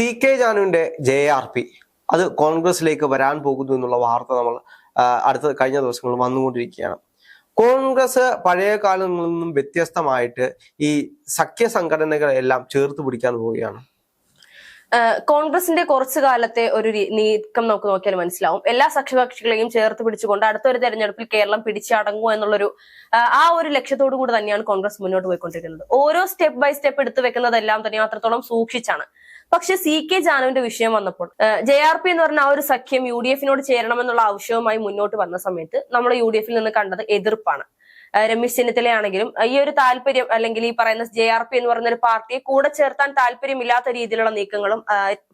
C K ജാനുവിന്റെ J R P. അത് കോൺഗ്രസിലേക്ക് വരാൻ പോകുന്നു എന്നുള്ള വാർത്ത നമ്മൾ അടുത്ത കഴിഞ്ഞ ദിവസങ്ങളിൽ വന്നുകൊണ്ടിരിക്കുകയാണ്. കോൺഗ്രസ് പഴയ കാലങ്ങളിൽ നിന്നും വ്യത്യസ്തമായിട്ട് ഈ സഖ്യ സംഘടനകളെല്ലാം ചേർത്ത് പിടിക്കാൻ പോവുകയാണ്. കോൺഗ്രസിന്റെ കുറച്ചു കാലത്തെ ഒരു നീക്കം നമുക്ക് നോക്കിയാൽ മനസ്സിലാവും. എല്ലാ സഖ്യകക്ഷികളെയും ചേർത്ത് പിടിച്ചുകൊണ്ട് അടുത്തൊരു തെരഞ്ഞെടുപ്പിൽ കേരളം പിടിച്ചടങ്ങുക എന്നുള്ളൊരു ആ ഒരു ലക്ഷ്യത്തോടു കൂടി തന്നെയാണ് കോൺഗ്രസ് മുന്നോട്ട് പോയിക്കൊണ്ടിരിക്കുന്നത്. ഓരോ സ്റ്റെപ്പ് ബൈ സ്റ്റെപ്പ് എടുത്തു വെക്കുന്നതെല്ലാം തന്നെ അത്രത്തോളം സൂക്ഷിച്ചാണ്. പക്ഷെ സി കെ ജാനുവിന്റെ വിഷയം വന്നപ്പോൾ ജെ ആർ പി എന്ന് പറഞ്ഞ ആ ഒരു സഖ്യം യു ഡി എഫിനോട് ചേരണമെന്നുള്ള ആവശ്യവുമായി മുന്നോട്ട് വന്ന സമയത്ത് നമ്മൾ യു ഡി എഫിൽ നിന്ന് കണ്ടത് എതിർപ്പാണ്. രമേശ് ചെന്നിത്തലയാണെങ്കിലും ഈ ഒരു താല്പര്യം അല്ലെങ്കിൽ ഈ പറയുന്ന ജെ ആർ പി എന്ന് പറയുന്ന ഒരു പാർട്ടിയെ കൂടെ ചേർത്താൻ താല്പര്യമില്ലാത്ത രീതിയിലുള്ള നീക്കങ്ങളും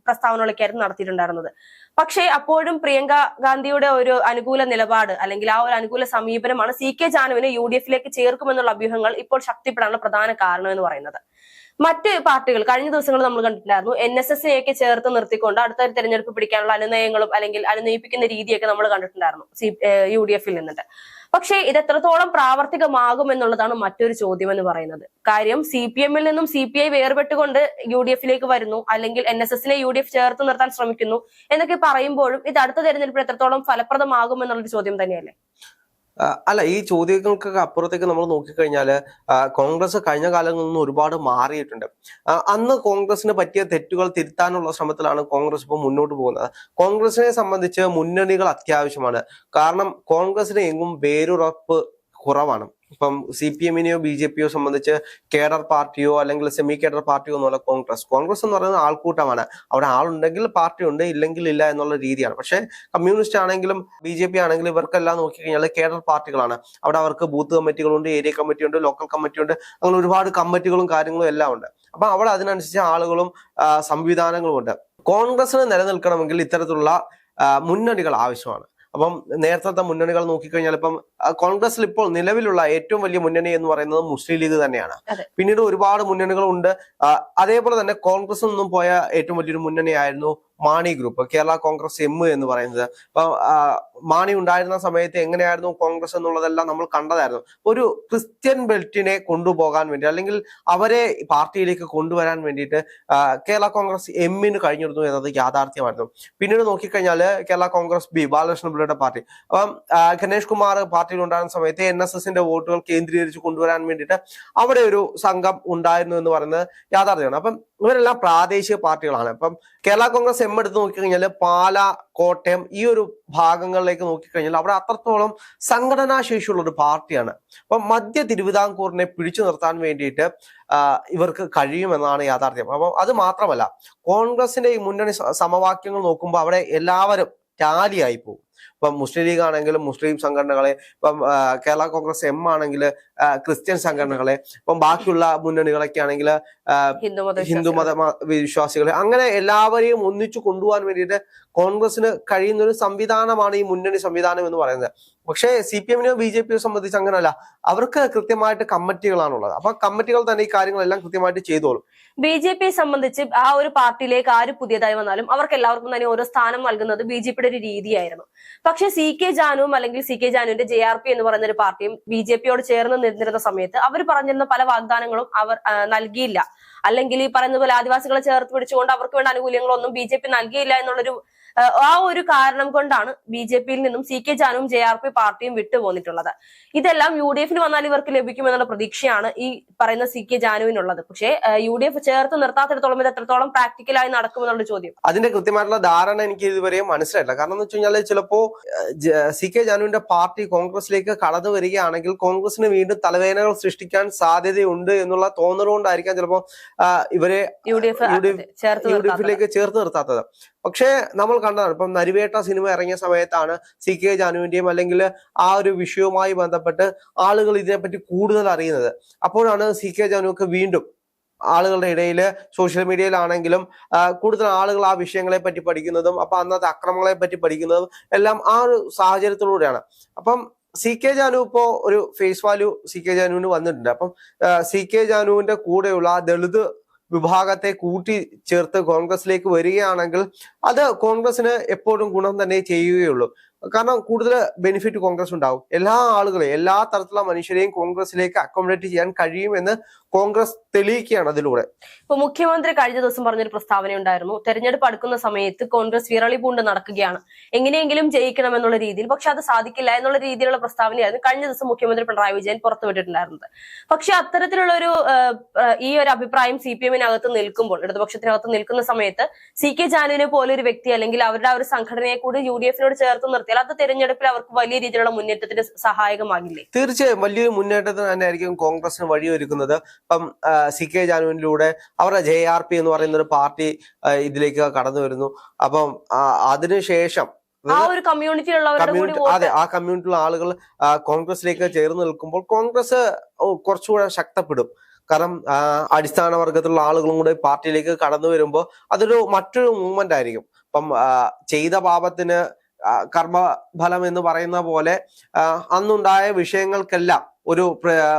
പ്രസ്താവനകളൊക്കെയായിരുന്നു നടത്തിയിട്ടുണ്ടായിരുന്നത്. പക്ഷേ അപ്പോഴും പ്രിയങ്ക ഗാന്ധിയുടെ ഒരു അനുകൂല നിലപാട് അല്ലെങ്കിൽ ആ ഒരു അനുകൂല സമീപനമാണ് സി കെ ജാനുവിനെ യു ഡി എഫിലേക്ക് ചേർക്കുമെന്നുള്ള അഭ്യൂഹങ്ങൾ ഇപ്പോൾ ശക്തിപ്പെടാനുള്ള പ്രധാന കാരണം എന്ന് പറയുന്നത്. മറ്റ് പാർട്ടികൾ കഴിഞ്ഞ ദിവസങ്ങൾ നമ്മൾ കണ്ടിട്ടുണ്ടായിരുന്നു എൻ എസ് എസിനെയൊക്കെ ചേർത്ത് നിർത്തിക്കൊണ്ട് അടുത്ത തെരഞ്ഞെടുപ്പ് പിടിക്കാനുള്ള അനുനയങ്ങളും അല്ലെങ്കിൽ അനുനയിപ്പിക്കുന്ന രീതിയൊക്കെ നമ്മൾ കണ്ടിട്ടുണ്ടായിരുന്നു സി യു ഡി എഫിൽ നിന്നിട്ട്. പക്ഷേ ഇത് എത്രത്തോളം പ്രാവർത്തികമാകും എന്നുള്ളതാണ് മറ്റൊരു ചോദ്യം എന്ന് പറയുന്നത്. കാര്യം സി പി എമ്മിൽ നിന്നും സി പി ഐ വേർപെട്ടുകൊണ്ട് യു ഡി എഫിലേക്ക് വരുന്നു അല്ലെങ്കിൽ എൻ എസ് എസിനെ യു ഡി എഫ് ചേർത്ത് നിർത്താൻ ശ്രമിക്കുന്നു എന്നൊക്കെ പറയുമ്പോഴും ഇത് അടുത്ത തെരഞ്ഞെടുപ്പിൽ എത്രത്തോളം ഫലപ്രദമാകും എന്നുള്ളൊരു ചോദ്യം തന്നെയല്ലേ? അല്ല ഈ ചോദ്യങ്ങൾക്കൊക്കെ അപ്പുറത്തേക്ക് നമ്മൾ നോക്കിക്കഴിഞ്ഞാൽ കോൺഗ്രസ് കഴിഞ്ഞ കാലങ്ങളിൽ നിന്ന് ഒരുപാട് മാറിയിട്ടുണ്ട്. അന്ന് കോൺഗ്രസിന് പറ്റിയ തെറ്റുകൾ തിരുത്താനുള്ള ശ്രമത്തിലാണ് കോൺഗ്രസ് ഇപ്പോൾ മുന്നോട്ട് പോകുന്നത്. കോൺഗ്രസിനെ സംബന്ധിച്ച് മുന്നണികൾ അത്യാവശ്യമാണ്. കാരണം കോൺഗ്രസിന് എങ്ങും വേരുറപ്പ് കുറവാണ്. ഇപ്പം സി പി എമ്മിനെയോ ബി ജെ പിയോ സംബന്ധിച്ച് കേഡർ പാർട്ടിയോ അല്ലെങ്കിൽ സെമി കേഡർ പാർട്ടിയോ എന്നുള്ള കോൺഗ്രസ്. കോൺഗ്രസ് എന്ന് പറയുന്നത് ആൾക്കൂട്ടമാണ്. അവിടെ ആളുണ്ടെങ്കിൽ പാർട്ടി ഉണ്ട് ഇല്ലെങ്കിൽ ഇല്ല എന്നുള്ള രീതിയാണ്. പക്ഷേ കമ്മ്യൂണിസ്റ്റ് ആണെങ്കിലും ബി ജെ പി ആണെങ്കിലും ഇവർക്കെല്ലാം നോക്കിക്കഴിഞ്ഞാൽ കേഡർ പാർട്ടികളാണ്. അവിടെ അവർക്ക് ബൂത്ത് കമ്മിറ്റികളുണ്ട് ഏരിയ കമ്മിറ്റിയുണ്ട് ലോക്കൽ കമ്മിറ്റിയുണ്ട് അങ്ങനെ ഒരുപാട് കമ്മിറ്റികളും കാര്യങ്ങളും എല്ലാം ഉണ്ട്. അപ്പൊ അവിടെ അതിനനുസരിച്ച് ആളുകളും സംവിധാനങ്ങളും ഉണ്ട് കോൺഗ്രസിന് നിലനിൽക്കണമെങ്കിൽ ഇത്തരത്തിലുള്ള മുന്നണികൾ ആവശ്യമാണ്. അപ്പം നേരത്തെ മുന്നണികൾ നോക്കിക്കഴിഞ്ഞാൽ ഇപ്പം കോൺഗ്രസിൽ ഇപ്പോൾ നിലവിലുള്ള ഏറ്റവും വലിയ മുന്നണി എന്ന് പറയുന്നത് മുസ്ലിം ലീഗ് തന്നെയാണ്. പിന്നീട് ഒരുപാട് മുന്നണികളുണ്ട്. അതേപോലെ തന്നെ കോൺഗ്രസിൽ നിന്നും പോയ ഏറ്റവും വലിയൊരു മുന്നണിയായിരുന്നു മാണി ഗ്രൂപ്പ് കേരള കോൺഗ്രസ് എം എന്ന് പറയുന്നത്. അപ്പൊ മാണി ഉണ്ടായിരുന്ന സമയത്ത് എങ്ങനെയായിരുന്നു കോൺഗ്രസ് എന്നുള്ളതെല്ലാം നമ്മൾ കണ്ടതായിരുന്നു. ഒരു ക്രിസ്ത്യൻ ബെൽറ്റിനെ കൊണ്ടുപോകാൻ വേണ്ടി അല്ലെങ്കിൽ അവരെ പാർട്ടിയിലേക്ക് കൊണ്ടുവരാൻ വേണ്ടിയിട്ട് കേരള കോൺഗ്രസ് എമ്മിന് കഴിഞ്ഞിരുന്നു എന്നത് യാഥാർത്ഥ്യമായിരുന്നു. പിന്നീട് നോക്കിക്കഴിഞ്ഞാൽ കേരള കോൺഗ്രസ് ബി ബാലകൃഷ്ണ പിള്ളയുടെ പാർട്ടി. അപ്പം ഗണേഷ് കുമാർ പാർട്ടിയിൽ ഉണ്ടായിരുന്ന സമയത്ത് എൻ എസ് എസിന്റെ വോട്ടുകൾ കേന്ദ്രീകരിച്ച് കൊണ്ടുവരാൻ വേണ്ടിയിട്ട് അവിടെ ഒരു സംഘം ഉണ്ടായിരുന്നു എന്ന് പറയുന്നത് യാഥാർത്ഥ്യമാണ്. അപ്പം ഇവരെല്ലാം പ്രാദേശിക പാർട്ടികളാണ്. അപ്പം കേരള കോൺഗ്രസ് എം എടുത്ത് നോക്കിക്കഴിഞ്ഞാൽ പാല കോട്ടയം ഈ ഒരു ഭാഗങ്ങളിലേക്ക് നോക്കിക്കഴിഞ്ഞാൽ അവിടെ അത്രത്തോളം സംഘടനാ ശേഷിയുള്ള ഒരു പാർട്ടിയാണ്. അപ്പം മധ്യ തിരുവിതാംകൂറിനെ പിടിച്ചു നിർത്താൻ വേണ്ടിയിട്ട് ഇവർക്ക് കഴിയുമെന്നാണ് യാഥാർത്ഥ്യം. അപ്പം അത് മാത്രമല്ല കോൺഗ്രസിന്റെ ഈ മുന്നണി സമവാക്യങ്ങൾ നോക്കുമ്പോൾ അവിടെ എല്ലാവരും ടാലിയായി പോകും ഇപ്പം മുസ്ലിം ലീഗ് ആണെങ്കിലും മുസ്ലിം സംഘടനകളെ ഇപ്പം കേരള കോൺഗ്രസ് എം ആണെങ്കിൽ ക്രിസ്ത്യൻ സംഘടനകളെ ഇപ്പം ബാക്കിയുള്ള മുന്നണികളൊക്കെ ആണെങ്കിൽ ഹിന്ദുമത വിശ്വാസികളെ. അങ്ങനെ എല്ലാവരെയും ഒന്നിച്ചു കൊണ്ടുപോകാൻ വേണ്ടിയിട്ട് കോൺഗ്രസിന് കഴിയുന്ന ഒരു സംവിധാനമാണ് ഈ മുന്നണി സംവിധാനം എന്ന് പറയുന്നത്. പക്ഷേ സി പി എമ്മിനെയോ ബി ജെ പിയോ സംബന്ധിച്ച് അങ്ങനെയല്ല. അവർക്ക് കൃത്യമായിട്ട് കമ്മിറ്റികളാണുള്ളത്. അപ്പൊ കമ്മിറ്റികൾ തന്നെ ഈ കാര്യങ്ങളെല്ലാം കൃത്യമായിട്ട് ചെയ്തോളും. ബി ജെ പിയെ സംബന്ധിച്ച് ആ ഒരു പാർട്ടിയിലേക്ക് ആര് പുതിയതായി വന്നാലും അവർക്ക് എല്ലാവർക്കും തന്നെ ഓരോ സ്ഥാനം നൽകുന്നത് ബി ജെ പിയുടെ ഒരു രീതിയായിരുന്നു. പക്ഷേ സി കെ ജാനുവും അല്ലെങ്കിൽ സി കെ ജാനുവിന്റെ ജെ ആർ പി എന്ന് പറയുന്ന ഒരു പാർട്ടിയും ബി ജെ പിയോട് ചേർന്ന് നിന്നിരുന്ന സമയത്ത് അവർ പറഞ്ഞിരുന്ന പല വാഗ്ദാനങ്ങളും അവർ നൽകിയില്ല. അല്ലെങ്കിൽ ഈ പറയുന്ന പോലെ ആദിവാസികളെ ചേർത്ത് പിടിച്ചുകൊണ്ട് അവർക്ക് വേണ്ട ആനുകൂല്യങ്ങളൊന്നും ബി ജെ പി നൽകിയില്ല എന്നുള്ളൊരു ആ, ഒരു കാരണം കൊണ്ടാണ് ബി ജെ പിയിൽ നിന്നും സി കെ ജാനുവും ജെ ആർ പി പാർട്ടിയും വിട്ടുപോന്നിട്ടുള്ളത്. ഇതെല്ലാം യു ഡി എഫിന് വന്നാൽ ഇവർക്ക് ലഭിക്കുമെന്നുള്ള പ്രതീക്ഷയാണ് ഈ പറയുന്ന സി കെ ജാനുവിനുള്ളത്. പക്ഷേ യു ഡി എഫ് ചേർത്ത് നിർത്താത്തിടത്തോളം ഇത് എത്രത്തോളം പ്രാക്ടിക്കലായി നടക്കുമെന്നുള്ള ചോദ്യം. അതിന്റെ കൃത്യമായിട്ടുള്ള ധാരണ എനിക്ക് ഇതുവരെ മനസ്സിലായില്ല. കാരണം എന്ന് വെച്ച് കഴിഞ്ഞാൽ ചിലപ്പോ സി കെ ജാനുവിന്റെ പാർട്ടി കോൺഗ്രസിലേക്ക് കടന്നു വരികയാണെങ്കിൽ കോൺഗ്രസിന് വീണ്ടും തലവേദനകൾ സൃഷ്ടിക്കാൻ സാധ്യതയുണ്ട് എന്നുള്ള തോന്നലുകൊണ്ടായിരിക്കാം ചിലപ്പോ ഇവരെ U D F U D എഫിലേക്ക് ചേർത്ത് നിർത്താത്തത്. പക്ഷേ നമ്മൾ കണ്ടതാണ്. ഇപ്പം നരിവേട്ട സിനിമ ഇറങ്ങിയ സമയത്താണ് സി കെ ജാനുവിന്റെയും അല്ലെങ്കിൽ ആ ഒരു വിഷയവുമായി ബന്ധപ്പെട്ട് ആളുകൾ ഇതിനെപ്പറ്റി കൂടുതൽ അറിയുന്നത്. അപ്പോഴാണ് സി കെ ജാനുവൊക്കെ വീണ്ടും ആളുകളുടെ ഇടയിൽ സോഷ്യൽ മീഡിയയിലാണെങ്കിലും കൂടുതൽ ആളുകൾ ആ വിഷയങ്ങളെ പറ്റി പഠിക്കുന്നതും അപ്പൊ അന്നത്തെ അക്രമങ്ങളെ പറ്റി പഠിക്കുന്നതും എല്ലാം ആ ഒരു സാഹചര്യത്തിലൂടെയാണ്. അപ്പം സി കെ ജാനു ഇപ്പോൾ ഒരു ഫേസ് വാല്യൂ സി കെ ജാനുവിന് വന്നിട്ടുണ്ട്. അപ്പം സി കെ ജാനുവിന്റെ കൂടെയുള്ള ആ ദളിത് വിഭാഗത്തെ കൂട്ടി ചേർത്ത് കോൺഗ്രസിലേക്ക് വരികയാണെങ്കിൽ അത് കോൺഗ്രസിന് എപ്പോഴും ഗുണം തന്നെ ചെയ്യുകയുള്ളൂ. കാരണം കൂടുതൽ ബെനിഫിറ്റ് കോൺഗ്രസ് ഉണ്ടാവും. എല്ലാ ആളുകളെയും എല്ലാ തരത്തിലുള്ള മനുഷ്യരെയും കോൺഗ്രസിലേക്ക് അക്കോമഡേറ്റ് ചെയ്യാൻ കഴിയുമെന്ന് കോൺഗ്രസ് തെളിയിക്കുകയാണ് അതിലൂടെ. ഇപ്പൊ മുഖ്യമന്ത്രി കഴിഞ്ഞ ദിവസം പറഞ്ഞൊരു പ്രസ്താവന ഉണ്ടായിരുന്നു. തെരഞ്ഞെടുപ്പ് അടുക്കുന്ന സമയത്ത് കോൺഗ്രസ് വിരളി പൂണ്ട് നടക്കുകയാണ്. എങ്ങനെയെങ്കിലും ജയിക്കണം എന്നുള്ള രീതിയിൽ. പക്ഷെ അത് സാധിക്കില്ല എന്നുള്ള രീതിയിലുള്ള പ്രസ്താവനയായിരുന്നു കഴിഞ്ഞ ദിവസം മുഖ്യമന്ത്രി പിണറായി വിജയൻ പുറത്തുവിട്ടിട്ടുണ്ടായിരുന്നത്. പക്ഷെ അത്തരത്തിലുള്ള ഒരു ഈ ഒരു അഭിപ്രായം സി പി എമ്മിനകത്ത് നിൽക്കുമ്പോൾ ഇടതുപക്ഷത്തിനകത്ത് നിൽക്കുന്ന സമയത്ത് സി കെ ജാനുവിനെ പോലെ ഒരു വ്യക്തി അല്ലെങ്കിൽ അവരുടെ ആ ഒരു സംഘടനയെ കൂടി യു ഡി എഫിനോട് ചേർത്ത് നിർത്തിയാൽ അത് തെരഞ്ഞെടുപ്പിൽ അവർക്ക് വലിയ രീതിയിലുള്ള മുന്നേറ്റത്തിന് സഹായകമാകില്ലേ? തീർച്ചയായും വലിയൊരു മുന്നേറ്റത്തിന് തന്നെയായിരിക്കും കോൺഗ്രസിന് വഴിയൊരുക്കുന്നത്. ഇപ്പം സി കെ ജാനുവിനിലൂടെ അവരുടെ ജെ ആർ പി എന്ന് പറയുന്ന ഒരു പാർട്ടി ഇതിലേക്ക് കടന്നു വരുന്നു. അപ്പം അതിനുശേഷം ആ ഒരു കമ്മ്യൂണിറ്റിയിലുള്ളവരുടെ കൂടി അതെ ആ കമ്മ്യൂണിറ്റിയിലുള്ള ആളുകൾ കോൺഗ്രസിലേക്ക് ചേർന്ന് നിൽക്കുമ്പോൾ കോൺഗ്രസ് കുറച്ചുകൂടെ ശക്തപ്പെടും. കാരണം അടിസ്ഥാന വർഗത്തിലുള്ള ആളുകളും കൂടെ പാർട്ടിയിലേക്ക് കടന്നു വരുമ്പോൾ അതൊരു മറ്റൊരു മൂവ്മെന്റ് ആയിരിക്കും. അപ്പം ചെയ്ത പാപത്തിന് കർമ്മഫലം എന്ന് പറയുന്ന പോലെ അന്നുണ്ടായ വിഷയങ്ങൾക്കെല്ലാം ഒരു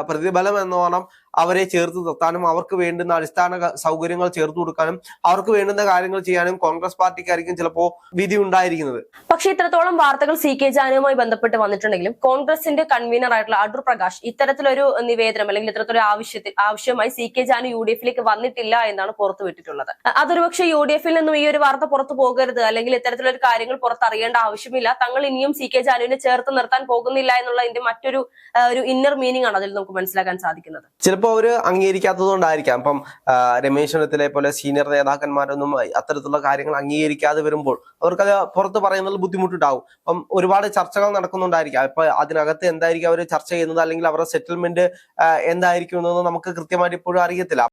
പ്രതിഫലം എന്ന് എന്നോണം അവരെ ചേർത്ത് നിർത്താനും അവർക്ക് വേണ്ടുന്ന അടിസ്ഥാന സൗകര്യങ്ങൾ ചേർത്ത് കൊടുക്കാനും അവർക്ക് വേണ്ടുന്ന കാര്യങ്ങൾ ചെയ്യാനും കോൺഗ്രസ് പാർട്ടിക്കായിരിക്കും ചിലപ്പോ വിധി ഉണ്ടായിരിക്കുന്നത്. പക്ഷേ ഇത്രത്തോളം വാർത്തകൾ സി കെ ജാനുവുമായി ബന്ധപ്പെട്ട് വന്നിട്ടുണ്ടെങ്കിലും കോൺഗ്രസിന്റെ കൺവീനർ ആയിട്ടുള്ള അടൂർ പ്രകാശ് ഇത്തരത്തിലൊരു നിവേദനം അല്ലെങ്കിൽ ഇത്തരത്തിലൊരു ആവശ്യത്തിൽ ആവശ്യമായി C K Janu U D എഫിലേക്ക് വന്നിട്ടില്ല എന്നാണ് പുറത്തുവിട്ടിട്ടുള്ളത്. അതൊരു പക്ഷെ യു ഡി എഫിൽ നിന്നും ഈ ഒരു വാർത്ത പുറത്തു പോകരുത് അല്ലെങ്കിൽ ഇത്തരത്തിലൊരു കാര്യങ്ങൾ പുറത്തറിയേണ്ട ആവശ്യമില്ല. തങ്ങൾ ഇനിയും സി കെ ജാനുവിനെ ചേർത്ത് നിർത്താൻ പോകുന്നില്ല എന്നുള്ളതിന്റെ മറ്റൊരു ഒരു ഇന്നർ മീനിങ് ആണ് അതിൽ നമുക്ക് മനസ്സിലാക്കാൻ സാധിക്കുന്നത്. ചിലപ്പോൾ അവർ അംഗീകരിക്കാത്തത് കൊണ്ടായിരിക്കാം. രമേശ് ചെന്നിത്തലയെ പോലെ സീനിയർ നേതാക്കന്മാരൊന്നും അത്തരത്തിലുള്ള കാര്യങ്ങൾ അംഗീകരിക്കാതെ വരുമ്പോൾ അവർക്കത് പുറത്ത് പറയുന്നതിൽ ബുദ്ധിമുട്ടുണ്ടാവും. അപ്പം ഒരുപാട് ചർച്ചകൾ നടക്കുന്നുണ്ടായിരിക്കാം. ഇപ്പൊ അതിനകത്ത് എന്തായിരിക്കും അവർ ചർച്ച ചെയ്യുന്നത്? അല്ലെങ്കിൽ അവരുടെ സെറ്റിൽമെന്റ് എന്തായിരിക്കും എന്നൊന്നും നമുക്ക് കൃത്യമായിട്ട് ഇപ്പോഴും അറിയത്തില്ല.